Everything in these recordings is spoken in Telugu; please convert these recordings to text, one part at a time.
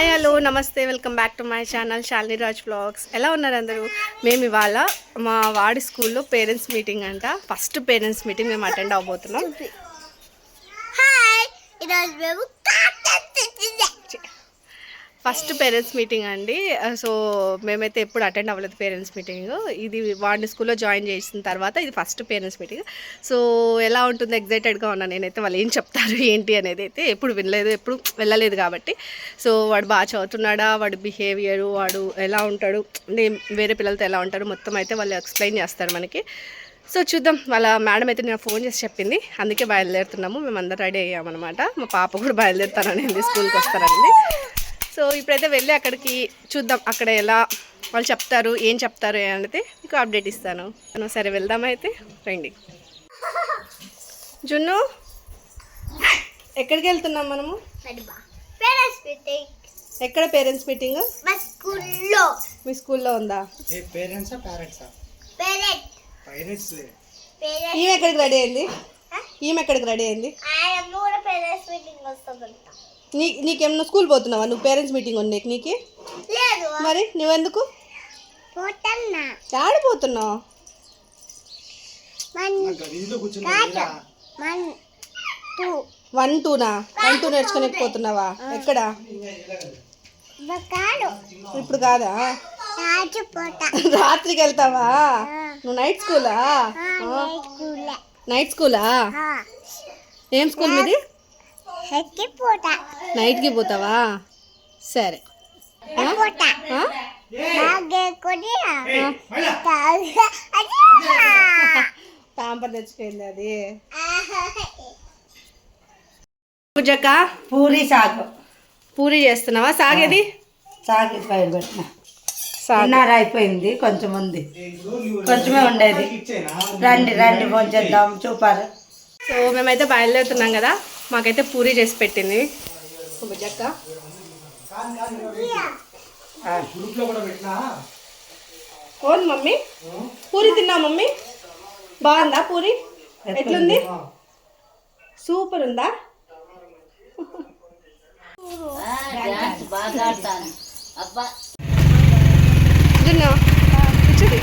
Hi hello namaste welcome back to my channel Shalini Raj blogs ఎలా ఉన్నారు అందరూ? మేము ఇవాళ మా వాడి స్కూల్లో పేరెంట్స్ మీటింగ్ అంట. ఫస్ట్ పేరెంట్స్ మీటింగ్ మేము అటెండ్ అవబోతున్నాం ఈరోజు మేము ఫస్ట్ పేరెంట్స్ మీటింగ్ అండి. సో మేమైతే ఎప్పుడు అటెండ్ అవ్వలేదు పేరెంట్స్ మీటింగ్. ఇది వాడిని స్కూల్లో జాయిన్ చేసిన తర్వాత ఇది ఫస్ట్ పేరెంట్స్ మీటింగ్. సో ఎలా ఉంటుంది ఎగ్జైటెడ్గా ఉన్నాను నేనైతే వాళ్ళు ఏం చెప్తారు ఏంటి అనేది అయితే ఎప్పుడు వినలేదు ఎప్పుడు వెళ్ళలేదు కాబట్టి. సో వాడు బాగా చదువుతున్నాడా వాడు బిహేవియర్ వాడు ఎలా ఉంటాడు వేరే పిల్లలతో ఎలా ఉంటాడు మొత్తం అయితే వాళ్ళు ఎక్స్ప్లెయిన్ చేస్తారు మనకి. సో చూద్దాం వాళ్ళ మేడం అయితే నేను ఫోన్ చేసి చెప్పింది. అందుకే బయలుదేరుతున్నాము మేము అందరూ రెడీ అయ్యామన్నమాట. మా పాప కూడా బయలుదేరుతానని స్కూల్కి వస్తారని సో ఇప్పుడైతే వెళ్ళి అక్కడికి చూద్దాం అక్కడ ఎలా వాళ్ళు చెప్తారు ఏం చెప్తారు అనేది మీకు అప్డేట్ ఇస్తాను. సరే వెళ్దాం అయితే? రండి. జున్ను ఎక్కడికి వెళ్తున్నాం మనము? పేరెంట్స్ మీటింగ్ ఎక్కడ పేరెంట్స్ మీటింగ్ మా స్కూల్లో. మీ స్కూల్లో ఉందా? ఏ పేరెంట్సా పేరెంట్సా పేరెంట్ పేరెంట్స్ పేరెంట్ ఈమె ఎక్కడికి రెడీ అయింది? ఈమె ఎక్కడికి రెడీ అయింది? నీ నీకేమన్నా స్కూల్ పోతున్నావా? నువ్వు పేరెంట్స్ మీటింగ్ ఉంది నీకు లేదు. మరి నువ్వెందుకు? పోతన్నా. ఆడిపోతున్నావు వన్ టూనా? వన్ టూ నేర్చుకోలేకపోతున్నావా ఎక్కడ? కాదు. ఇప్పుడు కాదా? రాత్రికి వెళ్తావా నువ్వు నైట్ స్కూలా? నైట్ స్కూలా. ఏం స్కూల్ మీది? నైట్కి పోతావా? సరే. పాంపర్ తెచ్చిపోయింది అది. పూజక్క? పూరి సాగు. పూరి చేస్తున్నావా? సాగేది సాగు పైరు పెట్టిన. అయిపోయింది. కొంచెం ఉంది. కొంచెమే ఉండేది. రండి రండి భోంచేద్దాం. చూపారు. సో మేమైతే బయలుదేరుతున్నాం కదా. మాకైతే పూరి చేసి పెట్టింది. పెట్టినా? Own mummy. పూరి తిన్నా మమ్మీ? బాగుందా పూరి? ఎట్లుంది? సూపర్ ఉందా? కూర్చోది.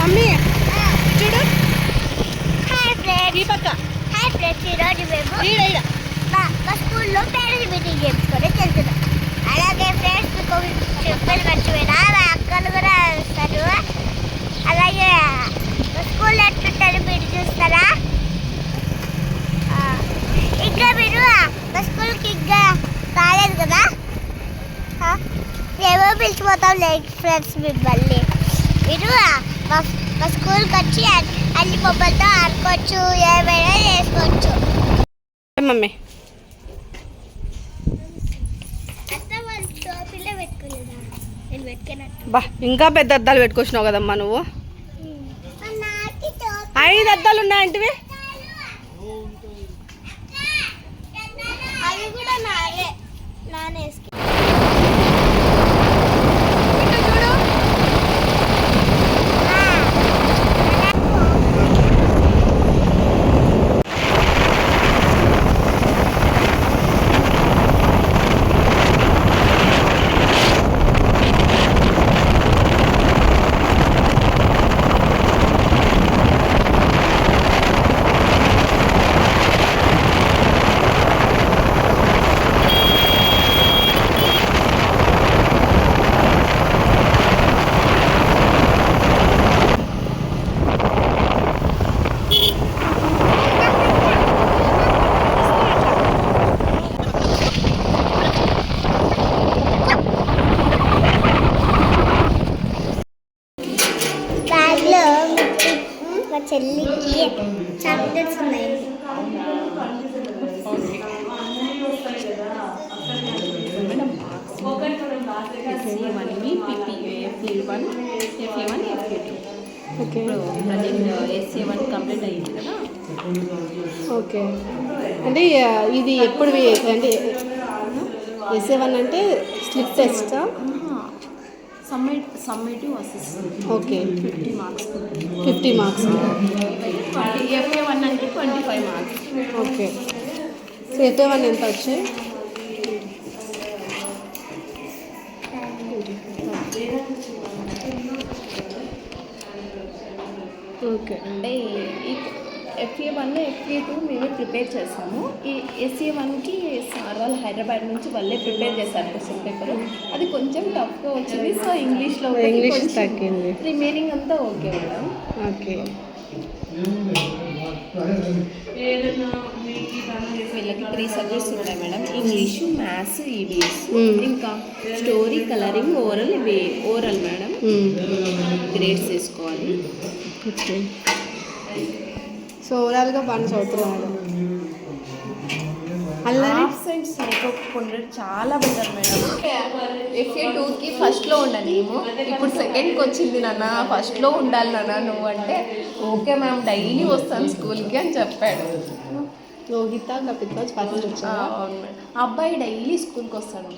మమ్మీ చూడు. ఈ పక్క. ఈరోజు మేము మా స్కూల్లో పేరెంట్స్ మీటింగ్ చేసుకొని వెళ్తున్నాం అలాగే ఫ్రెండ్స్ మీకు చెప్పేది మర్చిపోయినా మా అక్కలు కూడా వస్తారు. అలాగే స్కూల్ ఎట్లుంటారు మీరు చూస్తారా? ఆ, ఇంకా మీరు మా స్కూల్కి ఇంకా కాలేదు కదా? ఏమో పిలిచిపోతాం లేదు ఫ్రెండ్స్ మీరు మా మా స్కూల్కి వచ్చి బొమ్మలతో ఆడుకోవచ్చు ఏమైనా చేసుకోవచ్చు. మమ్మీ? బా ఇంకా పెద్ద అద్దాలు పెట్టుకొచ్చినావు కదమ్మా నువ్వు? ఐదు అద్దాలు ఉన్నాయంటివి అవి కూడా నానే నానేసుకు బ్యాగ్లో మా చెల్లికి చాక్లెట్స్ ఉన్నాయి. ఓకే. వన్ కంప్లీట్ అయ్యింది కదా ఓకే. అంటే ఇది ఎప్పుడు అంటే ఎస్ఏ వన్ అంటే slip test? Summit summative assistant okay. Fifty marks. Fifty marks. F A one అంటే twenty five marks. Okay. F A one ఎంత వచ్చాయి? ఓకే. అంటే F A one F A two మేమే ప్రిపేర్ చేసాము. ఈ ఎస్ఏ వన్కి సార్ వాళ్ళు హైదరాబాద్ నుంచి వాళ్ళే ప్రిపేర్ చేశారు క్వశ్చన్ పేపర్. అది కొంచెం టఫ్గా వచ్చింది. సో ఇంగ్లీష్లో ఇంగ్లీష్ తగ్గింది. రిమైనింగ్ అంతా ఓకే మేడం. ఓకే. వీళ్ళకి త్రీ సబ్జెక్ట్స్ ఉంటాయి madam. English maths E V S Hmm. ఇంకా స్టోరీ కలరింగ్ ఓరల్ ఇవి ఓరల్ మేడం. గ్రేడ్స్ వేసుకోవాలి. ఓకే. సో ఓవరాల్గా బాగా చదువుతున్నాడు అల్లరి? ఆబ్సెంట్స్ లేకపోకుండా చాలా బెటర్ మేడం. ఎఫ్ఏ టూకి ఫస్ట్లో ఉండనేమో ఇప్పుడు సెకండ్కి వచ్చింది నాన్న ఫస్ట్లో ఉండాలి నాన్న నువ్వు అంటే ఓకే మ్యామ్ డైలీ వస్తాను స్కూల్కి అని చెప్పాడు. లోహిత కపిత అవును మేడం ఆ అబ్బాయి డైలీ స్కూల్కి వస్తాడు.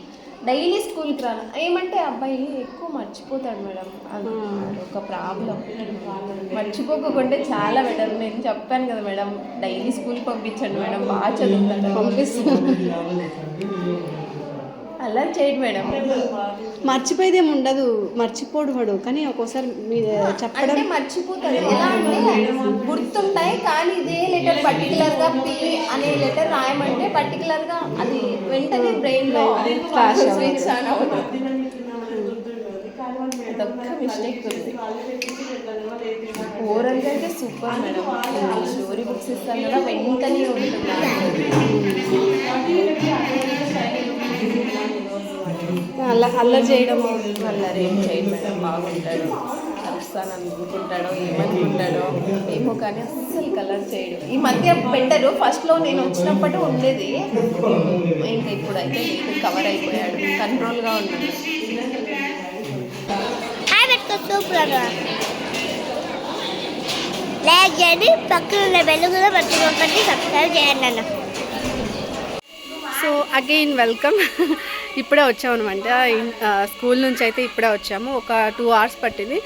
డైలీ స్కూల్కి రాను. ఏమంటే అబ్బాయి ఎక్కువ మర్చిపోతాడు మేడం. అది ఒక ప్రాబ్లం. మర్చిపోకుండా చాలా బెటర్ నేను చెప్పాను కదా మేడం డైలీ స్కూల్కి పంపించండి మేడం. బాగా చదువుతాడు. పంపిస్తాను అలా చేయడు మేడం. మర్చిపోయేది ఏమి ఉండదు. మర్చిపోడు వాడు. కానీ ఒక్కోసారి మీరు చెప్పడం మర్చిపోతాడు. ఎలా అంటే గుర్తుంటాయి కానీ ఇదే లెటర్ పర్టికులర్గా పి అనే లెటర్ రాయమంటే పర్టికులర్గా అది వెంటనే బ్రెయిన్లో Flash స్విచ్ ఆన్ అవుతుంది అదొక్క మిస్టేక్ ఉంది ఓవరాల్గా అయితే సూపర్ మేడం స్టోరీ బుక్స్ ఇస్తాను కదా వెంటనే అల్ల అల్లరి చేయడం వల్ల చేయడు మేడం బాగుంటాడు అరుస్తాను అనుకుంటాడో ఏమనుకుంటాడో ఏమో కానీ అస్సలు కలర్ చేయడు. ఈ మధ్య పెట్టరు. ఫస్ట్లో నేను వచ్చినప్పటి ఉండేది. ఇంకా ఇప్పుడైతే లేదు కవర్ అయిపోయాడు. కంట్రోల్గా ఉన్నాడు లైక్ చేయండి. పక్కన ఉన్న కూడా పట్టుకోకండి సబ్స్క్రైబ్ చేయండి అన్న. సో అగైన్ వెల్కమ్ ఇప్పుడే వచ్చాము అనమాట స్కూల్ నుంచి అయితే ఇప్పుడే వచ్చాము. ఒక టూ అవర్స్ పట్టింది.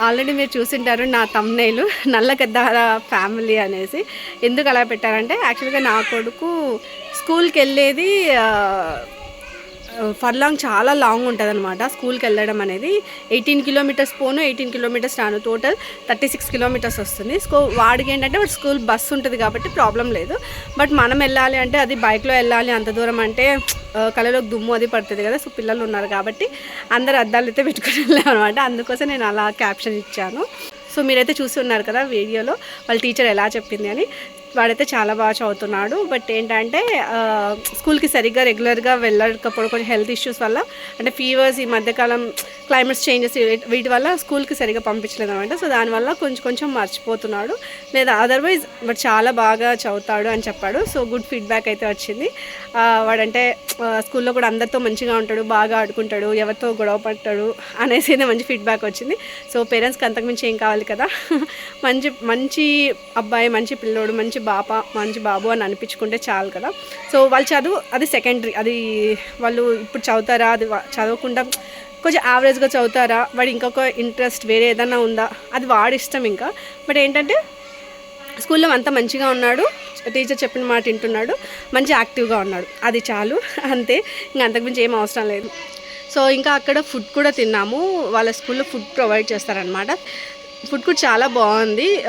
ఆల్రెడీ మీరు చూసింటారు నా తమ్నేలు నల్ల గద్దాల ఫ్యామిలీ అనేసి. ఎందుకు అలా పెట్టారంటే యాక్చువల్గా నా కొడుకు స్కూల్కి వెళ్ళేది ఫర్లాంగ్ చాలా లాంగ్ ఉంటుంది అనమాట స్కూల్కి వెళ్ళడం అనేది ఎయిటీన్ కిలోమీటర్స్ పోను ఎయిటీన్ కిలోమీటర్స్ రాను. టోటల్ థర్టీ సిక్స్ కిలోమీటర్స్ వస్తుంది. సో వాడికి ఏంటంటే వాడు స్కూల్ బస్ ఉంటుంది కాబట్టి ప్రాబ్లం లేదు. బట్ మనం వెళ్ళాలి అంటే అది బైక్లో వెళ్ళాలి అంత దూరం అంటే కళలోకి దుమ్ము అది పడుతుంది కదా. సో పిల్లలు ఉన్నారు కాబట్టి అందరు అద్దాలు అయితే పెట్టుకుని వెళ్ళాం అనమాట అందుకోసం నేను అలా క్యాప్షన్ ఇచ్చాను. సో మీరైతే ఉన్నారు కదా వీడియోలో. వాళ్ళ టీచర్ ఎలా చెప్పింది అని. వాడైతే చాలా బాగా చదువుతున్నాడు. బట్ ఏంటంటే స్కూల్కి సరిగ్గా రెగ్యులర్గా వెళ్ళకపోవడం కొంచెం హెల్త్ ఇష్యూస్ వల్ల అంటే ఫీవర్స్ ఈ మధ్యకాలం క్లైమేట్స్ చేంజెస్ వీటి వల్ల స్కూల్కి సరిగ్గా పంపించలేదు అనమాట సో దానివల్ల కొంచెం కొంచెం మర్చిపోతున్నాడు. లేదా అదర్వైజ్ బట్ చాలా బాగా చదువుతాడు అని చెప్పాడు. సో గుడ్ ఫీడ్బ్యాక్ అయితే వచ్చింది. వాడంటే స్కూల్లో కూడా అందరితో మంచిగా ఉంటాడు బాగా ఆడుకుంటాడు ఎవరితో గొడవ పడతాడు అనేసి అయితే మంచి ఫీడ్బ్యాక్ వచ్చింది. సో పేరెంట్స్కి అంతకుమించి ఏం కావాలి కదా? మంచి మంచి అబ్బాయి మంచి పిల్లోడు మంచి బాప మంచి బాబు అని అనిపించుకుంటే చాలు కదా. సో వాళ్ళ చదువు అది సెకండరీ అది వాళ్ళు ఇప్పుడు చదువుతారా అది చదవకుండా కొంచెం యావరేజ్గా చదువుతారా వాడు ఇంకొక ఇంట్రెస్ట్ వేరే ఏదైనా ఉందా అది వాడి ఇష్టం ఇంకా. బట్ ఏంటంటే స్కూల్లో అంతా మంచిగా ఉన్నాడు టీచర్ చెప్పిన మాట వింటున్నాడు మంచి యాక్టివ్గా ఉన్నాడు. అది చాలు అంతే ఇంకా అంతకుమించి ఏం అవసరం లేదు. సో ఇంకా అక్కడ ఫుడ్ కూడా తిన్నాము వాళ్ళ స్కూల్లో ఫుడ్ ప్రొవైడ్ చేస్తారనమాట ఫుడ్ కూడా చాలా బాగుంది.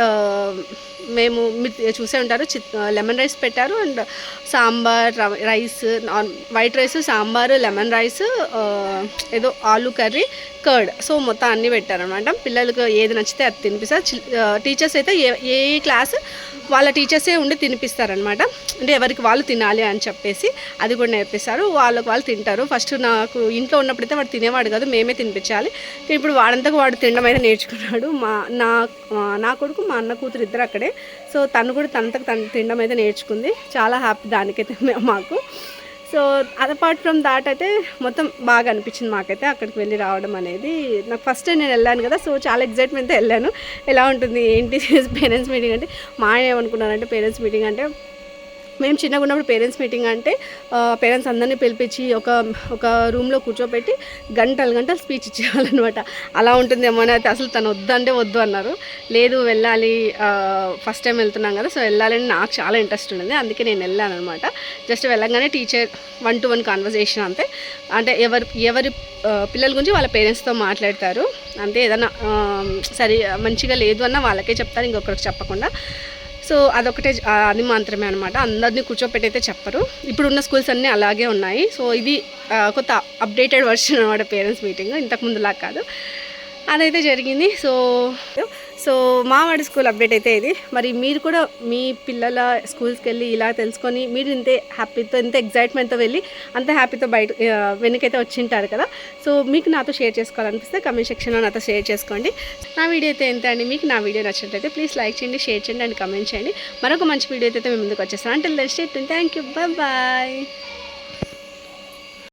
మేము మీరు చూసే ఉంటారు. లెమన్ రైస్ పెట్టారు. And sambar rava- rice non white rice sambar lemon rice ఏదో ఆలు కర్రీ కర్డ్. సో మొత్తం అన్నీ పెట్టారనమాట పిల్లలకు ఏది నచ్చితే అది తినిపిస్తారు. టీచర్స్ అయితే ఏ ఏ క్లాస్ వాళ్ళ టీచర్సే ఉండి తినిపిస్తారనమాట అంటే ఎవరికి వాళ్ళు తినాలి అని చెప్పేసి అది కూడా నేర్పిస్తారు. వాళ్ళకి వాళ్ళు తింటారు. ఫస్ట్ నాకు ఇంట్లో ఉన్నప్పుడైతే వాడు తినేవాడు కాదు. మేమే తినిపించాలి. ఇప్పుడు వాడంతకు వాడు తినడం అయితే నేర్చుకున్నాడు. మా నా నా కొడుకు మా అన్న కూతురు ఇద్దరు అక్కడే. సో తను కూడా తనంతకు తను తినడం అయితే నేర్చుకుంది. చాలా హ్యాపీ దానికైతే మాకు. సో అపార్ట్ ఫ్రమ్ దాట్ అయితే మొత్తం బాగా అనిపించింది మాకైతే అక్కడికి వెళ్ళి రావడం అనేది. నాకు ఫస్ట్ నేను వెళ్ళాను కదా సో చాలా ఎగ్జైట్మెంట్తో వెళ్ళాను. ఎలా ఉంటుంది ఏంటి పేరెంట్స్ మీటింగ్ అంటే మా ఆయన ఏమనుకున్నారంటే పేరెంట్స్ మీటింగ్ అంటే మేము చిన్నగా ఉన్నప్పుడు పేరెంట్స్ మీటింగ్ అంటే పేరెంట్స్ అందరినీ పిలిపించి ఒక ఒక రూమ్లో కూర్చోబెట్టి గంటలు గంటలు స్పీచ్ ఇచ్చేవాళ్ళనమాట. అలా ఉంటుందేమో అని అయితే అసలు తను వద్దంటే వద్దు అన్నారు. లేదు వెళ్ళాలి ఫస్ట్ టైం వెళ్తున్నాం కదా సో వెళ్ళాలని నాకు చాలా ఇంట్రెస్ట్ ఉండింది. అందుకే నేను వెళ్ళాను అనమాట జస్ట్ వెళ్ళగానే teacher one to one conversation అంతే. అంటే ఎవరి ఎవరి పిల్లల గురించి వాళ్ళ పేరెంట్స్తో మాట్లాడతారు. అంతే ఏదైనా ఆ, సరి మంచిగా లేదు అన్న వాళ్ళకే చెప్తారు ఇంకొకరికి చెప్పకుండా. సో అదొకటే అది మాత్రమే అనమాట అందరినీ కూర్చోపెట్టి అయితే చెప్పరు. ఇప్పుడున్న స్కూల్స్ అన్నీ అలాగే ఉన్నాయి. సో ఇది కొత్త అప్డేటెడ్ వర్షన్ అనమాట పేరెంట్స్ మీటింగ్. ఇంతకుముందులా కాదు. అదైతే జరిగింది. సో సో మావాడి స్కూల్ అప్డేట్ అయితే ఇది. మరి మీరు కూడా మీ పిల్లల స్కూల్స్కి వెళ్ళి ఇలా తెలుసుకొని మీరు ఇంతే హ్యాపీతో ఇంత ఎగ్జైట్మెంట్తో వెళ్ళి అంత హ్యాపీతో బయట వెనకైతే వచ్చింటారు కదా. సో మీకు నాతో షేర్ చేసుకోవాలనిపిస్తే కమెంట్ సెక్షన్లో నాతో షేర్ చేసుకోండి. నా వీడియో అయితే ఎంత అండి? మీకు నా వీడియో నచ్చినట్లయితే ప్లీజ్ లైక్ చేయండి షేర్ చేయండి అండ్ కమెంట్ చేయండి. మరొక మంచి వీడియో అయితే మేము ముందుకు వచ్చేస్తాను. అంటే దెన్ థ్యాంక్ యూ బాయ్